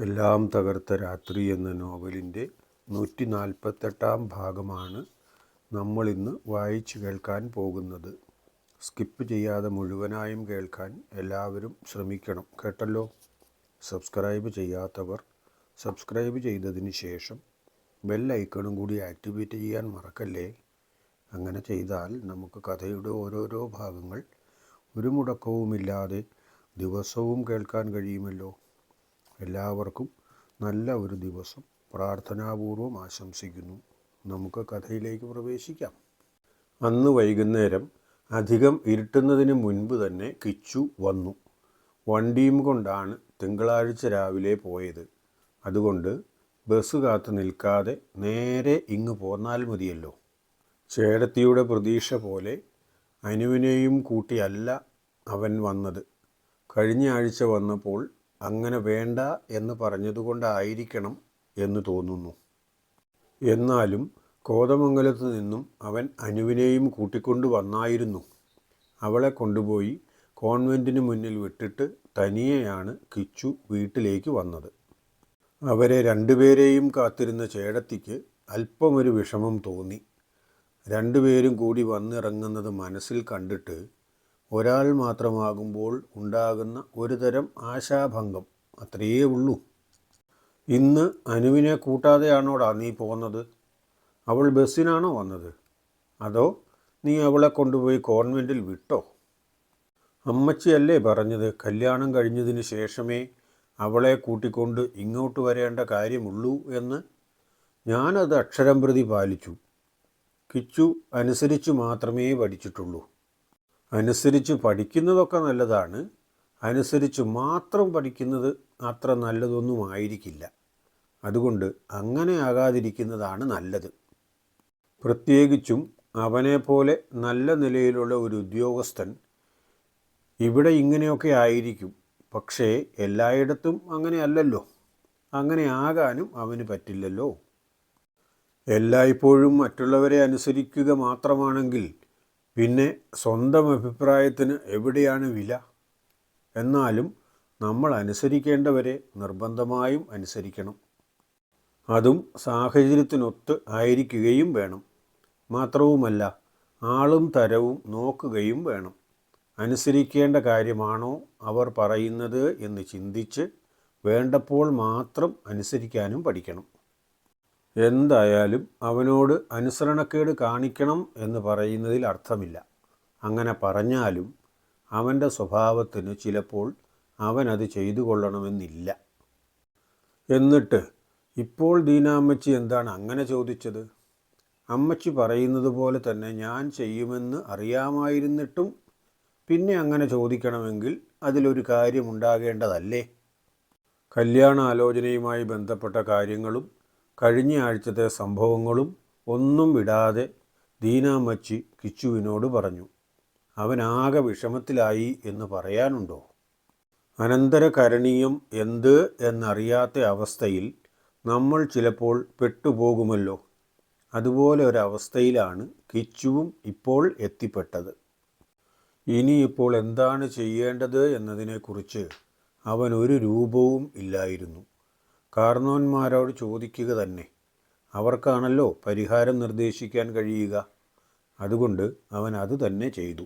എല്ലാം തകർത്ത രാത്രി എന്ന നോവലിന്റെ നൂറ്റി നാൽപ്പത്തെട്ടാം ഭാഗമാണ് നമ്മളിന്ന് വായിച്ചു കേൾക്കാൻ പോകുന്നത്. സ്കിപ്പ് ചെയ്യാതെ മുഴുവനായും കേൾക്കാൻ എല്ലാവരും ശ്രമിക്കണം. കേട്ടല്ലോ? സബ്സ്ക്രൈബ് ചെയ്യാത്തവർ സബ്സ്ക്രൈബ് ചെയ്തതിന് ശേഷം ബെൽ ഐക്കണും കൂടി ആക്ടിവേറ്റ് ചെയ്യാൻ മറക്കല്ലേ? അങ്ങനെ ചെയ്താൽ നമുക്ക് കഥയുടെ ഓരോരോ ഭാഗങ്ങൾ ഒരു മുടക്കവുമില്ലാതെ ദിവസവും കേൾക്കാൻ കഴിയുമല്ലോ? എല്ലാവർക്കും നല്ല ഒരു ദിവസം. പ്രാർത്ഥനാപൂർവം ആശംസിക്കുന്നു. നമുക്ക് കഥയിലേക്ക് പ്രവേശിക്കാം. അന്ന് വൈകുന്നേരം അധികം ഇരുട്ടുന്നതിന് മുൻപ് തന്നെ കിച്ചു വന്നു. വണ്ടിയും കൊണ്ടാണ് തിങ്കളാഴ്ച രാവിലെ പോയത്. അതുകൊണ്ട് ബസ് കാത്തു നിൽക്കാതെ നേരെ ഇങ്ങ് പോന്നാൽ മതിയല്ലോ. ചേടത്തിയുടെ പ്രതീക്ഷ പോലെ അനുവിനെയും കൂട്ടിയല്ല അവൻ വന്നത്. കഴിഞ്ഞ ആഴ്ച വന്നപ്പോൾ അങ്ങനെ വേണ്ട എന്ന് പറഞ്ഞതുകൊണ്ടായിരിക്കണം എന്ന് തോന്നുന്നു. എന്നാലും കോതമംഗലത്ത് നിന്നും അവൻ അനുവിനെയും കൂട്ടിക്കൊണ്ടു വന്നായിരുന്നു. അവളെ കൊണ്ടുപോയി കോൺവെന്റിന് മുന്നിൽ വിട്ടിട്ട് തനിയെയാണ് കിച്ചു വീട്ടിലേക്ക് വന്നത്. അവരെ രണ്ടുപേരെയും കാത്തിരുന്ന ചേടത്തിക്ക് അല്പമൊരു വിഷമം തോന്നി. രണ്ടുപേരും കൂടി വന്നിറങ്ങുന്നത് മനസ്സിൽ കണ്ടിട്ട് ഒരാൾ മാത്രമാകുമ്പോൾ ഉണ്ടാകുന്ന ഒരു തരം ആശാഭംഗം അത്രയേ ഉള്ളൂ. ഇന്ന് അനുവിനെ കൂട്ടാതെയാണോടാ നീ പോന്നത് അവൾ ബസ്സിനാണോ വന്നത്? അതോ നീ അവളെ കൊണ്ടുപോയി കോൺവെന്റിൽ വിട്ടോ? അമ്മച്ചിയല്ലേ പറഞ്ഞത് കല്യാണം കഴിഞ്ഞതിന് ശേഷമേ അവളെ കൂട്ടിക്കൊണ്ട് ഇങ്ങോട്ട് വരേണ്ട കാര്യമുള്ളൂ എന്ന്? ഞാനത് അക്ഷരം പ്രതി പാലിച്ചു. കിച്ചു അനുസരിച്ച് മാത്രമേ പഠിച്ചിട്ടുള്ളൂ. അനുസരിച്ച് പഠിക്കുന്നതൊക്കെ നല്ലതാണ്. അനുസരിച്ച് മാത്രം പഠിക്കുന്നത് അത്ര നല്ലതൊന്നും ആയിരിക്കില്ല അതുകൊണ്ട് അങ്ങനെ ആകാതിരിക്കുന്നതാണ് നല്ലത്. പ്രത്യേകിച്ചും അവനെപ്പോലെ നല്ല നിലയിലുള്ള ഒരു ഉദ്യോഗസ്ഥൻ ഇവിടെ ഇങ്ങനെയൊക്കെ ആയിരിക്കും. പക്ഷേ എല്ലായിടത്തും അങ്ങനെയല്ലല്ലോ അങ്ങനെ ആകാനും അവന് പറ്റില്ലല്ലോ. എല്ലായ്പ്പോഴും മറ്റുള്ളവരെ അനുസരിക്കുക മാത്രമാണെങ്കിൽ പിന്നെ സ്വന്തം അഭിപ്രായത്തിന് എവിടെയാണ് വില? എന്നാലും നമ്മൾ അനുസരിക്കേണ്ടവരെ നിർബന്ധമായും അനുസരിക്കണം. അതും സാഹചര്യത്തിനൊത്ത് ആയിരിക്കുകയും വേണം. മാത്രവുമല്ല ആളും തരവും നോക്കുകയും വേണം. അനുസരിക്കേണ്ട കാര്യമാണോ അവർ പറയുന്നത് എന്ന് ചിന്തിച്ച് വേണ്ടപ്പോൾ മാത്രം അനുസരിക്കാനും പഠിക്കണം. എന്തായാലും അവനോട് അനുസരണക്കേട് കാണിക്കണം എന്ന് പറയുന്നതിൽ അർത്ഥമില്ല. അങ്ങനെ പറഞ്ഞാലും അവന്റെ സ്വഭാവത്തിന് ചിലപ്പോൾ അവനത് ചെയ്തു കൊള്ളണമെന്നില്ല എന്നിട്ട് ഇപ്പോൾ ദീനാമ്മച്ചി എന്താണ് അങ്ങനെ ചോദിച്ചത്? അമ്മച്ചി പറയുന്നത് പോലെ തന്നെ ഞാൻ ചെയ്യുമെന്ന് അറിയാമായിരുന്നിട്ടും പിന്നെ അങ്ങനെ ചോദിക്കണമെങ്കിൽ അതിലൊരു കാര്യമുണ്ടാകേണ്ടതല്ലേ? കല്യാണ ആലോചനയുമായി ബന്ധപ്പെട്ട കാര്യങ്ങളും കഴിഞ്ഞ ആഴ്ചത്തെ സംഭവങ്ങളും ഒന്നും വിടാതെ ദീനാമച്ചി കിച്ചുവിനോട് പറഞ്ഞു അവനാകെ വിഷമത്തിലായി എന്ന് പറയാനുണ്ടോ? അനന്തരകരണീയം എന്ത് എന്നറിയാത്ത അവസ്ഥയിൽ നമ്മൾ ചിലപ്പോൾ പെട്ടുപോകുമല്ലോ. അതുപോലെ ഒരവസ്ഥയിലാണ് കിച്ചുവും ഇപ്പോൾ എത്തിപ്പെട്ടത്. ഇനിയിപ്പോൾ എന്താണ് ചെയ്യേണ്ടത് എന്നതിനെക്കുറിച്ച് അവൻ ഒരു രൂപവും ഇല്ലായിരുന്നു. കാർന്നോന്മാരോട് ചോദിക്കുക തന്നെ. അവർക്കാണല്ലോ പരിഹാരം നിർദ്ദേശിക്കാൻ കഴിയുക. അതുകൊണ്ട് അവൻ അത് തന്നെ ചെയ്തു.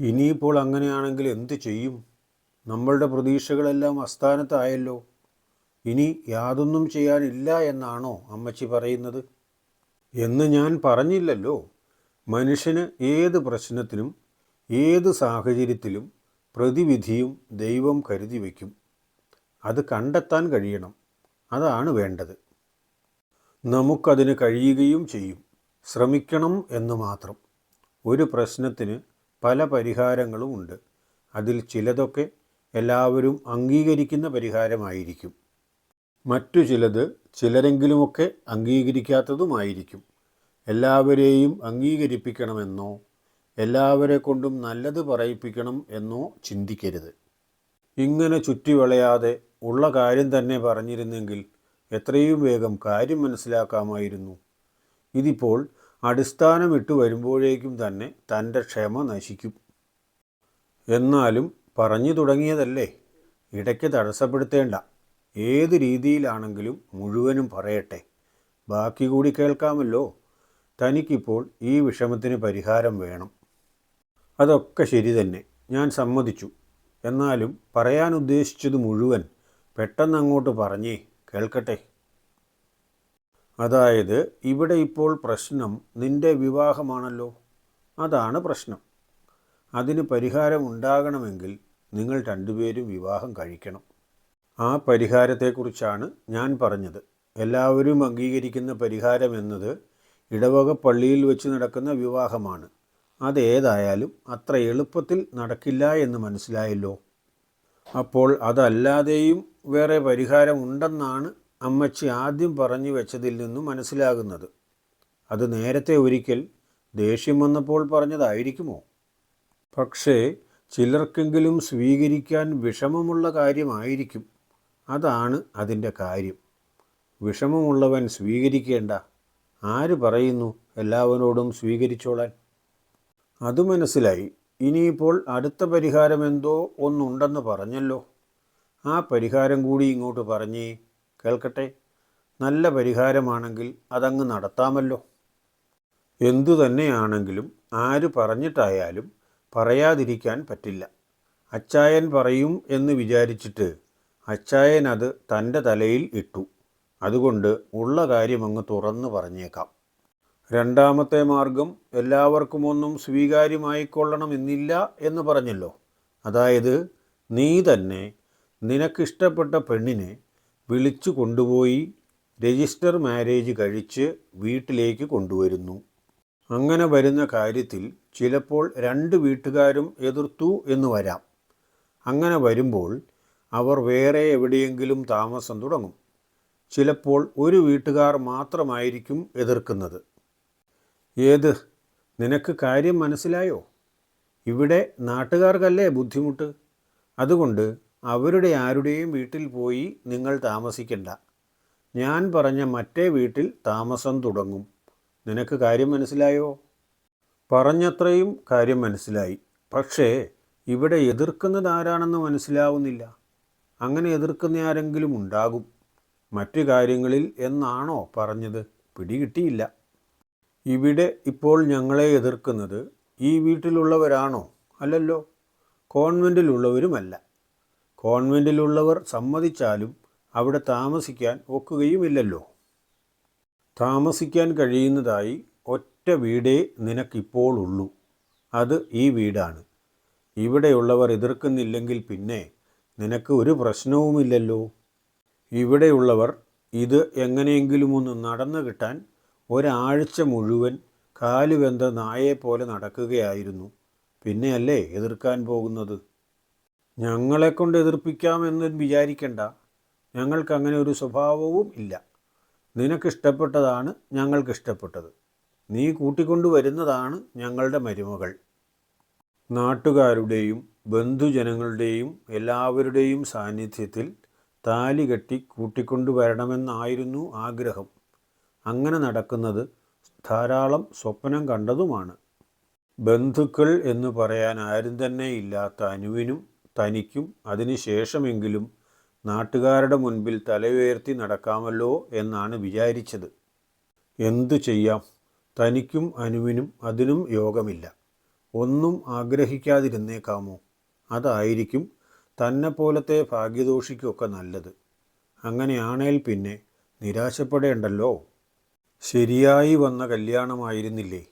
ഇനിയിപ്പോൾ അങ്ങനെയാണെങ്കിൽ എന്ത് ചെയ്യും? നമ്മളുടെ പ്രതീക്ഷകളെല്ലാം അസ്ഥാനത്തായല്ലോ ഇനി യാതൊന്നും ചെയ്യാനില്ല എന്നാണോ അമ്മച്ചി പറയുന്നത്? എന്ന് ഞാൻ പറഞ്ഞില്ലല്ലോ. മനുഷ്യന് ഏത് പ്രശ്നത്തിനും ഏത് സാഹചര്യത്തിലും പ്രതിവിധിയും ദൈവം കരുതി വയ്ക്കും. അത് കണ്ടെത്താൻ കഴിയണം. അതാണ് വേണ്ടത്. നമുക്കതിന് കഴിയുകയും ചെയ്യും. ശ്രമിക്കണം എന്ന് മാത്രം. ഒരു പ്രശ്നത്തിന് പല പരിഹാരങ്ങളും ഉണ്ട്. അതിൽ ചിലതൊക്കെ എല്ലാവരും അംഗീകരിക്കുന്ന പരിഹാരമായിരിക്കും. മറ്റു ചിലത് ചിലരെങ്കിലുമൊക്കെ അംഗീകരിക്കാത്തതുമായിരിക്കും. എല്ലാവരെയും അംഗീകരിപ്പിക്കണമെന്നോ എല്ലാവരെ കൊണ്ടും നല്ലത് പറയിപ്പിക്കണം എന്നോ ചിന്തിക്കരുത്. ഇങ്ങനെ ചുറ്റിവളയാതെ ഉള്ള കാര്യം തന്നെ പറഞ്ഞിരുന്നെങ്കിൽ എത്രയും വേഗം കാര്യം മനസ്സിലാക്കാമായിരുന്നു. ഇതിപ്പോൾ അടിസ്ഥാനമിട്ട് വരുമ്പോഴേക്കും തന്നെ തന്റെ ക്ഷമ നശിക്കും. എന്നാലും പറഞ്ഞു തുടങ്ങിയതല്ലേ? ഇടയ്ക്ക് തടസ്സപ്പെടുത്തേണ്ട. ഏത് രീതിയിലാണെങ്കിലും മുഴുവനും പറയട്ടെ. ബാക്കി കൂടി കേൾക്കാമല്ലോ. തനിക്കിപ്പോൾ ഈ വിഷമത്തിന് പരിഹാരം വേണം. അതൊക്കെ ശരി തന്നെ. ഞാൻ സമ്മതിച്ചു. എന്നാലും പറയാൻ ഉദ്ദേശിച്ചത് മുഴുവൻ പെട്ടെന്ന് അങ്ങോട്ട് പറഞ്ഞേ കേൾക്കട്ടെ. അതായത് ഇവിടെ ഇപ്പോൾ പ്രശ്നം നിന്റെ വിവാഹമാണല്ലോ. അതാണ് പ്രശ്നം. അതിന് പരിഹാരം ഉണ്ടാകണമെങ്കിൽ നിങ്ങൾ രണ്ടുപേരും വിവാഹം കഴിക്കണം. ആ പരിഹാരത്തെക്കുറിച്ചാണ് ഞാൻ പറഞ്ഞത്. എല്ലാവരും അംഗീകരിക്കുന്ന പരിഹാരം എന്നത് ഇടവക പള്ളിയിൽ വെച്ച് നടക്കുന്ന വിവാഹമാണ്. അതേതായാലും അത്ര എളുപ്പത്തിൽ നടക്കില്ല എന്ന് മനസ്സിലായല്ലോ. അപ്പോൾ അതല്ലാതെയും വേറെ പരിഹാരം ഉണ്ടെന്നാണ് അമ്മച്ചി ആദ്യം പറഞ്ഞു വെച്ചതിൽ നിന്നും മനസ്സിലാകുന്നത്. അത് നേരത്തെ ഒരിക്കൽ ദേഷ്യം വന്നപ്പോൾ പറഞ്ഞതായിരിക്കുമോ? പക്ഷേ ചിലർക്കെങ്കിലും സ്വീകരിക്കാൻ വിഷമമുള്ള കാര്യമായിരിക്കും. അതാണ് അതിന്റെ കാര്യം. വിഷമമുള്ളവൻ സ്വീകരിക്കേണ്ട. ആര് പറയുന്നു എല്ലാവരോടും സ്വീകരിച്ചോളാൻ? അത് മനസ്സിലായി. ഇനിയിപ്പോൾ അടുത്ത പരിഹാരം എന്തോ ഒന്നുണ്ടെന്ന് പറഞ്ഞല്ലോ. ആ പരിഹാരം കൂടി ഇങ്ങോട്ട് പറഞ്ഞേ കേൾക്കട്ടെ. നല്ല പരിഹാരമാണെങ്കിൽ അതങ്ങ് നടത്താമല്ലോ. എന്തു തന്നെയാണെങ്കിലും ആര് പറഞ്ഞിട്ടായാലും പറയാതിരിക്കാൻ പറ്റില്ല. അച്ചായൻ പറയും എന്ന് വിചാരിച്ചിട്ട് അച്ചായൻ അത് തന്റെ തലയിൽ ഇട്ടു. അതുകൊണ്ട് ഉള്ള കാര്യം അങ്ങ് തുറന്ന് പറഞ്ഞേക്കാം. രണ്ടാമത്തെ മാർഗം എല്ലാവർക്കുമൊന്നും സ്വീകാര്യമായിക്കൊള്ളണമെന്നില്ല എന്ന് പറഞ്ഞല്ലോ. അതായത് നീ തന്നെ നിനക്കിഷ്ടപ്പെട്ട പെണ്ണിനെ വിളിച്ചു കൊണ്ടുപോയി രജിസ്റ്റർ മാരേജ് കഴിച്ച് വീട്ടിലേക്ക് കൊണ്ടുവരുന്നു. അങ്ങനെ വരുന്ന കാര്യത്തിൽ ചിലപ്പോൾ രണ്ട് വീട്ടുകാരും എതിർത്തു എന്ന് വരാം. അങ്ങനെ വരുമ്പോൾ അവർ വേറെ എവിടെയെങ്കിലും താമസം തുടങ്ങും. ചിലപ്പോൾ ഒരു വീട്ടുകാർ മാത്രമായിരിക്കും എതിർക്കുന്നത്. ഏത്? നിനക്ക് കാര്യം മനസ്സിലായോ? ഇവിടെ നാട്ടുകാർക്കല്ലേ ബുദ്ധിമുട്ട്? അതുകൊണ്ട് അവരുടെ ആരുടെയും വീട്ടിൽ പോയി നിങ്ങൾ താമസിക്കണ്ട. ഞാൻ പറഞ്ഞ മറ്റേ വീട്ടിൽ താമസം തുടങ്ങും. നിനക്ക് കാര്യം മനസ്സിലായോ? പറഞ്ഞത്രയും കാര്യം മനസ്സിലായി. പക്ഷേ ഇവിടെ എതിർക്കുന്നത് ആരാണെന്ന് മനസ്സിലാവുന്നില്ല. അങ്ങനെ എതിർക്കുന്ന ആരെങ്കിലും ഉണ്ടാകും. മറ്റു കാര്യങ്ങളിൽ എന്നാണോ പറഞ്ഞത്? പിടികിട്ടിയില്ല. ഇവിടെ ഇപ്പോൾ ഞങ്ങളെ എതിർക്കുന്നത് ഈ വീട്ടിലുള്ളവരാണോ? അല്ലല്ലോ. കോൺവെന്റിലുള്ളവരുമല്ല കോൺവെന്റിലുള്ളവർ സമ്മതിച്ചാലും അവിടെ താമസിക്കാൻ ഒക്കുകയുമില്ലല്ലോ. താമസിക്കാൻ കഴിയുന്നതായി ഒറ്റ വീടേ നിനക്കിപ്പോൾ ഉള്ളൂ അത് ഈ വീടാണ്. ഇവിടെയുള്ളവർ എതിർക്കുന്നില്ലെങ്കിൽ പിന്നെ നിനക്ക് ഒരു പ്രശ്നവുമില്ലല്ലോ. ഇവിടെയുള്ളവർ ഇത് എങ്ങനെയെങ്കിലും ഒന്ന് നടന്നു കിട്ടാൻ ഒരാഴ്ച മുഴുവൻ കാലുവെന്ത നായെപ്പോലെ നടക്കുകയായിരുന്നു. പിന്നെയല്ലേ എതിർക്കാൻ പോകുന്നത്? ഞങ്ങളെക്കൊണ്ട് എതിർപ്പിക്കാമെന്ന് വിചാരിക്കണ്ട. ഞങ്ങൾക്കങ്ങനെ ഒരു സ്വഭാവവും ഇല്ല. നിനക്കിഷ്ടപ്പെട്ടതാണ് ഞങ്ങൾക്കിഷ്ടപ്പെട്ടത്. നീ കൂട്ടിക്കൊണ്ടു വരുന്നതാണ് ഞങ്ങളുടെ മരുമകൾ. നാട്ടുകാരുടെയും ബന്ധുജനങ്ങളുടെയും എല്ലാവരുടെയും സാന്നിധ്യത്തിൽ താലി കെട്ടി കൂട്ടിക്കൊണ്ടുവരണമെന്നായിരുന്നു ആഗ്രഹം. അങ്ങനെ നടക്കുന്നത് ധാരാളം സ്വപ്നം കണ്ടതുമാണ്. ബന്ധുക്കൾ എന്ന് പറയാൻ ആരും തന്നെ ഇല്ലാത്ത അനുവിനും തനിക്കും അതിനുശേഷമെങ്കിലും നാട്ടുകാരുടെ മുൻപിൽ തലയുയർത്തി നടക്കാമല്ലോ എന്നാണ് വിചാരിച്ചത്. എന്തു ചെയ്യാം? തനിക്കും അനുവിനും അതിനും യോഗമില്ല. ഒന്നും ആഗ്രഹിക്കാതിരുന്നേക്കാമോ? അതായിരിക്കും തന്നെ പോലത്തെ ഭാഗ്യദോഷിക്കൊക്കെ നല്ലത്. അങ്ങനെയാണേൽ പിന്നെ നിരാശപ്പെടേണ്ടല്ലോ. ശരിയായി വന്ന കല്യാണമായിരുന്നില്ലേ?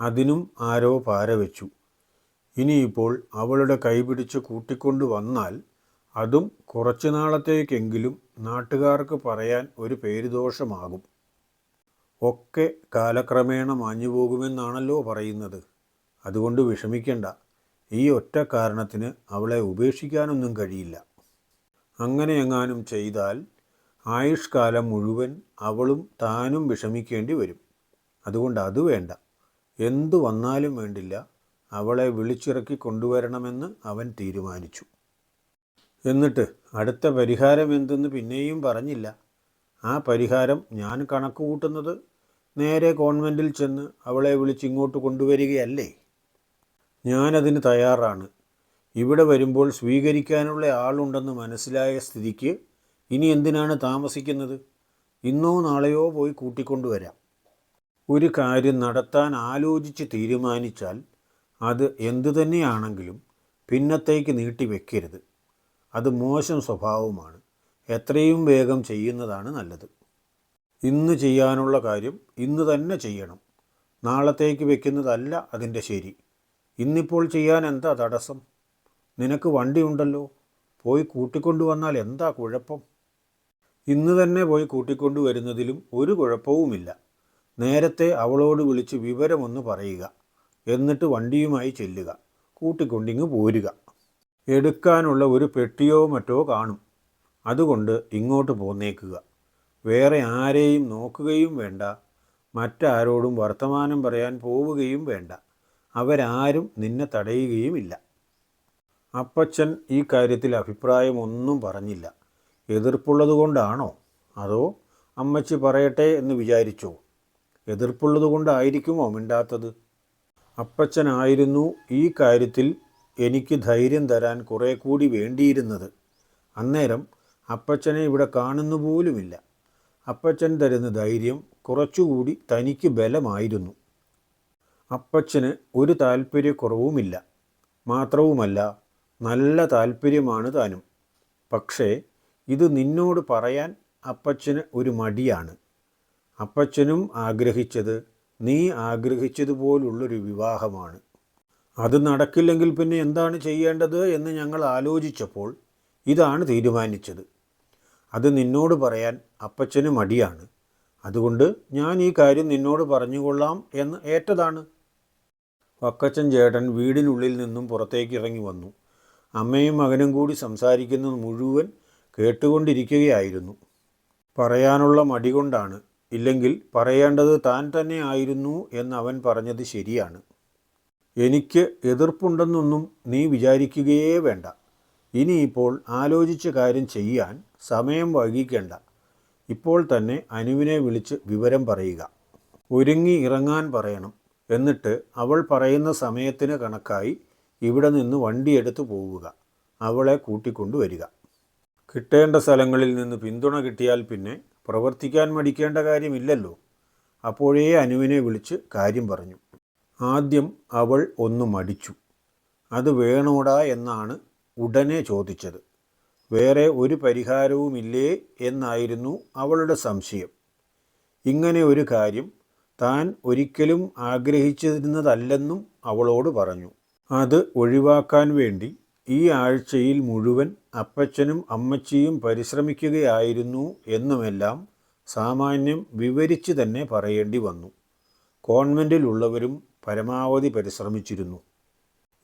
അതിനും ആരോ പാര വെച്ചു ഇനിയിപ്പോൾ അവളുടെ കൈപിടിച്ച് കൂട്ടിക്കൊണ്ടു വന്നാൽ അതും കുറച്ചു നാളത്തേക്കെങ്കിലും നാട്ടുകാർക്ക് പറയാൻ ഒരു പേരുദോഷമാകും. ഒക്കെ കാലക്രമേണ മാഞ്ഞു പോകുമെന്നാണല്ലോ പറയുന്നത്. അതുകൊണ്ട് വിഷമിക്കേണ്ട. ഈ ഒറ്റ കാരണത്തിന് അവളെ ഉപേക്ഷിക്കാനൊന്നും കഴിയില്ല. അങ്ങനെ എങ്ങാനും ചെയ്താൽ ആയുഷ്കാലം മുഴുവൻ അവളും താനും വിഷമിക്കേണ്ടി വരും. അതുകൊണ്ട് അത് വേണ്ട. എന്തു വന്നാലും വേണ്ടില്ല. അവളെ വിളിച്ചിറക്കി കൊണ്ടുവരണമെന്ന് അവൻ തീരുമാനിച്ചു. എന്നിട്ട് അടുത്ത പരിഹാരം എന്തെന്ന് പിന്നെയും പറഞ്ഞില്ല. ആ പരിഹാരം ഞാൻ കണക്ക് കൂട്ടുന്നത് നേരെ കോൺവെന്റിൽ ചെന്ന് അവളെ വിളിച്ച് ഇങ്ങോട്ട് കൊണ്ടുവരികയല്ലേ? ഞാനതിന് തയ്യാറാണ്. ഇവിടെ വരുമ്പോൾ സ്വീകരിക്കാനുള്ള ആളുണ്ടെന്ന് മനസ്സിലായ സ്ഥിതിക്ക് ഇനി എന്തിനാണ് താമസിക്കുന്നത്? ഇന്നോ നാളെയോ പോയി കൂട്ടിക്കൊണ്ടുവരാം. ഒരു കാര്യം നടത്താൻ ആലോചിച്ച് തീരുമാനിച്ചാൽ അത് എന്തു തന്നെയാണെങ്കിലും പിന്നത്തേക്ക് നീട്ടിവെക്കരുത് അത് മോശം സ്വഭാവമാണ് എത്രയും വേഗം ചെയ്യുന്നതാണ് നല്ലത്. ഇന്ന് ചെയ്യാനുള്ള കാര്യം ഇന്ന് തന്നെ ചെയ്യണം. നാളത്തേക്ക് വെക്കുന്നതല്ല അതിന്റെ ശരി. ഇന്നിപ്പോൾ ചെയ്യാൻ എന്താ തടസ്സം? നിനക്ക് വണ്ടിയുണ്ടല്ലോ. പോയി കൂട്ടിക്കൊണ്ടുവന്നാൽ എന്താ കുഴപ്പം? ഇന്ന് തന്നെ പോയി കൂട്ടിക്കൊണ്ടുവരുന്നതിലും ഒരു കുഴപ്പവുമില്ല. നേരത്തെ അവളോട് വിളിച്ച് വിവരമൊന്ന് പറയുക. എന്നിട്ട് വണ്ടിയുമായി ചെല്ലുക. കൂട്ടിക്കൊണ്ടിങ്ങ് പോരുക. എടുക്കാനുള്ള ഒരു പെട്ടിയോ മറ്റോ കാണും. അതുകൊണ്ട് ഇങ്ങോട്ട് പോന്നേക്കുക. വേറെ ആരെയും നോക്കുകയും വേണ്ട. മറ്റാരോടും വർത്തമാനം പറയാൻ പോവുകയും വേണ്ട. അവരാരും നിന്നെ തടയുകയുമില്ല. അപ്പച്ചൻ ഈ കാര്യത്തിൽ അഭിപ്രായമൊന്നും പറഞ്ഞില്ല. എതിർപ്പുള്ളതുകൊണ്ടാണോ? അതോ അമ്മച്ചി പറയട്ടെ എന്ന് വിചാരിച്ചോ? എതിർപ്പുള്ളതുകൊണ്ടായിരിക്കുമോ മിണ്ടാത്തത്? അപ്പച്ചനായിരുന്നു ഈ കാര്യത്തിൽ എനിക്ക് ധൈര്യം തരാൻ കുറേ കൂടി വേണ്ടിയിരുന്നത്. അന്നേരം അപ്പച്ചനെ ഇവിടെ കാണുന്നു പോലുമില്ല. അപ്പച്ചൻ തരുന്ന ധൈര്യം കുറച്ചുകൂടി തനിക്ക് ബലമായിരുന്നു. അപ്പച്ചന് ഒരു താല്പര്യക്കുറവുമില്ല മാത്രവുമല്ല നല്ല താല്പര്യമാണ് താനും. പക്ഷേ ഇത് നിന്നോട് പറയാൻ അപ്പച്ചന് ഒരു മടിയാണ്. അപ്പച്ചനും ആഗ്രഹിച്ചത് നീ ആഗ്രഹിച്ചതുപോലുള്ളൊരു വിവാഹമാണ്. അത് നടക്കില്ലെങ്കിൽ പിന്നെ എന്താണ് ചെയ്യേണ്ടത് എന്ന് ഞങ്ങൾ ആലോചിച്ചപ്പോൾ ഇതാണ് തീരുമാനിച്ചത്. അത് നിന്നോട് പറയാൻ അപ്പച്ചന് മടിയാണ്. അതുകൊണ്ട് ഞാൻ ഈ കാര്യം നിന്നോട് പറഞ്ഞുകൊള്ളാം എന്ന് ഏറ്റതാണ്. വക്കച്ചൻ ചേട്ടൻ വീടിനുള്ളിൽ നിന്നും പുറത്തേക്ക് ഇറങ്ങി വന്നു. അമ്മയും മകനും കൂടി സംസാരിക്കുന്നത് മുഴുവൻ കേട്ടുകൊണ്ടിരിക്കുകയായിരുന്നു. പറയാനുള്ള മടി കൊണ്ടാണ്. ഇല്ലെങ്കിൽ പറയേണ്ടത് താൻ തന്നെ ആയിരുന്നു എന്ന് അവൻ പറഞ്ഞത് ശരിയാണ്. എനിക്ക് എതിർപ്പുണ്ടെന്നൊന്നും നീ വിചാരിക്കുകയേ വേണ്ട. ഇനിയിപ്പോൾ ആലോചിച്ച കാര്യം ചെയ്യാൻ സമയം വൈകിക്കേണ്ട. ഇപ്പോൾ തന്നെ അനുവിനെ വിളിച്ച് വിവരം പറയുക. ഒരുങ്ങി ഇറങ്ങാൻ പറയണം. എന്നിട്ട് അവൾ പറയുന്ന സമയത്തിന് കണക്കായി ഇവിടെ നിന്ന് വണ്ടിയെടുത്ത് പോവുക. അവളെ കൂട്ടിക്കൊണ്ടുവരിക. കിട്ടേണ്ട സ്ഥലങ്ങളിൽ നിന്ന് പിന്തുണ കിട്ടിയാൽ പിന്നെ പ്രവർത്തിക്കാൻ മടിക്കേണ്ട കാര്യമില്ലല്ലോ. അപ്പോഴേ അനുവിനെ വിളിച്ച് കാര്യം പറഞ്ഞു. ആദ്യം അവൾ ഒന്ന് മടിച്ചു. അത് വേണോടാ എന്നാണ് ഉടനെ ചോദിച്ചത്. വേറെ ഒരു പരിഹാരവുമില്ലേ എന്നായിരുന്നു അവളുടെ സംശയം. ഇങ്ങനെ ഒരു കാര്യം താൻ ഒരിക്കലും ആഗ്രഹിച്ചിരുന്നതല്ലെന്നും അവളോട് പറഞ്ഞു. അത് ഒഴിവാക്കാൻ വേണ്ടി ഈ ആഴ്ചയിൽ മുഴുവൻ അപ്പച്ചനും അമ്മച്ചിയും പരിശ്രമിക്കുകയായിരുന്നു എന്നുമെല്ലാം സാമാന്യം വിവരിച്ച് തന്നെ പറയേണ്ടി വന്നു. കോൺവെന്റിലുള്ളവരും പരമാവധി പരിശ്രമിച്ചിരുന്നു.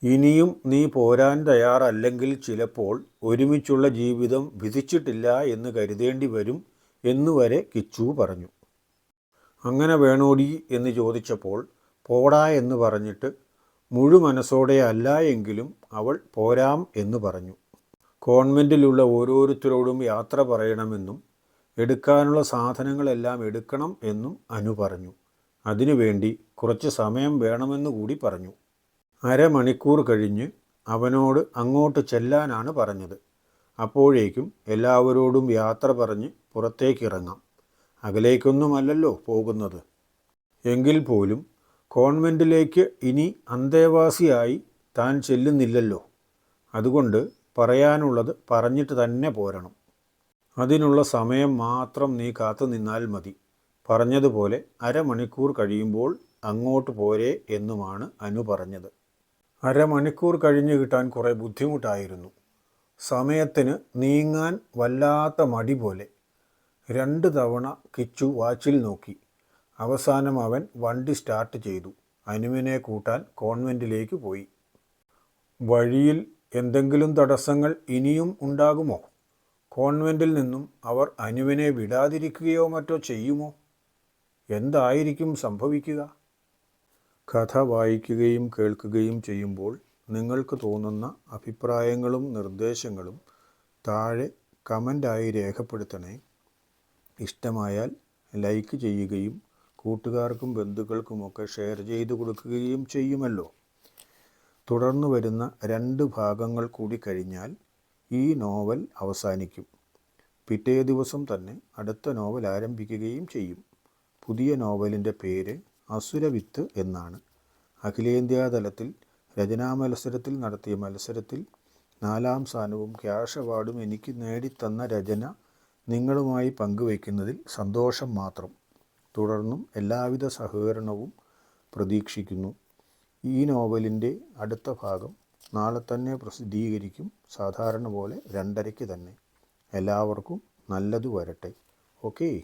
ഇനിയും നീ പോരാൻ തയ്യാറല്ലെങ്കിൽ ചിലപ്പോൾ ഒരുമിച്ചുള്ള ജീവിതം വിധിച്ചിട്ടില്ല എന്ന് കരുതേണ്ടി വരും എന്നുവരെ കിച്ചു പറഞ്ഞു. അങ്ങനെ വേണോടി? എന്ന് ചോദിച്ചപ്പോൾ പോടാ എന്ന് പറഞ്ഞിട്ട് മുഴുമനസ്സോടെ അല്ല എങ്കിലും അവൾ പോരാം എന്ന് പറഞ്ഞു. കോൺവെന്റിലുള്ള ഓരോരുത്തരോടും യാത്ര പറയണമെന്നും എടുക്കാനുള്ള സാധനങ്ങളെല്ലാം എടുക്കണം എന്നും അനു പറഞ്ഞു. അതിനുവേണ്ടി കുറച്ച് സമയം വേണമെന്ന് കൂടി പറഞ്ഞു. അരമണിക്കൂർ കഴിഞ്ഞ് അവനോട് അങ്ങോട്ട് ചെല്ലാനാണ് പറഞ്ഞത്. അപ്പോഴേക്കും എല്ലാവരോടും യാത്ര പറഞ്ഞ് പുറത്തേക്കിറങ്ങാം. അകലേക്കൊന്നുമല്ലല്ലോ പോകുന്നത്. എങ്കിൽ പോലും കോൺവെന്റിലേക്ക് ഇനി അന്തേവാസിയായി താൻ ചെല്ലുന്നില്ലല്ലോ. അതുകൊണ്ട് പറയാനുള്ളത് പറഞ്ഞിട്ട് തന്നെ പോരണം. അതിനുള്ള സമയം മാത്രം നീ കാത്തു നിന്നാൽ മതി. പറഞ്ഞതുപോലെ അരമണിക്കൂർ കഴിയുമ്പോൾ അങ്ങോട്ട് പോരെ എന്നുമാണ് അനു പറഞ്ഞത്. അരമണിക്കൂർ കഴിഞ്ഞ് കിട്ടാൻ കുറേ ബുദ്ധിമുട്ടായിരുന്നു. സമയത്തിന് നീങ്ങാൻ വല്ലാത്ത മടി പോലെ രണ്ട് തവണ കിച്ചു വാച്ചിൽ നോക്കി. അവസാനം അവൻ വണ്ടി സ്റ്റാർട്ട് ചെയ്തു. അനുവിനെ കൂട്ടാൻ കോൺവെന്റിലേക്ക് പോയി. വഴിയിൽ എന്തെങ്കിലും തടസ്സങ്ങൾ ഇനിയും ഉണ്ടാകുമോ? കോൺവെന്റിൽ നിന്നും അവർ അനുവിനെ വിടാതിരിക്കുകയോ മറ്റോ ചെയ്യുമോ? എന്തായിരിക്കും സംഭവിക്കുക? കഥ വായിക്കുകയും കേൾക്കുകയും ചെയ്യുമ്പോൾ നിങ്ങൾക്ക് തോന്നുന്ന അഭിപ്രായങ്ങളും നിർദ്ദേശങ്ങളും താഴെ കമന്റായി രേഖപ്പെടുത്തണേ. ഇഷ്ടമായാൽ ലൈക്ക് ചെയ്യുകയും കൂട്ടുകാർക്കും ബന്ധുക്കൾക്കുമൊക്കെ ഷെയർ ചെയ്തു കൊടുക്കുകയും ചെയ്യുമല്ലോ. തുടർന്ന് വരുന്ന രണ്ട് ഭാഗങ്ങൾ കൂടി കഴിഞ്ഞാൽ ഈ നോവൽ അവസാനിക്കും. പിറ്റേ ദിവസം തന്നെ അടുത്ത നോവൽ ആരംഭിക്കുകയും ചെയ്യും. പുതിയ നോവലിന്റെ പേര് അസുരവിത്ത് എന്നാണ്. അഖിലേന്ത്യാ തലത്തിൽ രചനാ മത്സരത്തിൽ നടത്തിയ മത്സരത്തിൽ നാലാം സ്ഥാനവും ക്യാഷ് അവാർഡും എനിക്ക് നേടിത്തന്ന രചന നിങ്ങളുമായി പങ്കുവയ്ക്കുന്നതിൽ സന്തോഷം മാത്രം. തുടർന്നും എല്ലാവിധ സഹകരണവും പ്രതീക്ഷിക്കുന്നു. ഈ നോവലിന്റെ അടുത്ത ഭാഗം നാളെ തന്നെ പ്രസിദ്ധീകരിക്കും. സാധാരണ പോലെ രണ്ടരയ്ക്ക് തന്നെ. എല്ലാവർക്കും നല്ലത് വരട്ടെ. ഓക്കേ.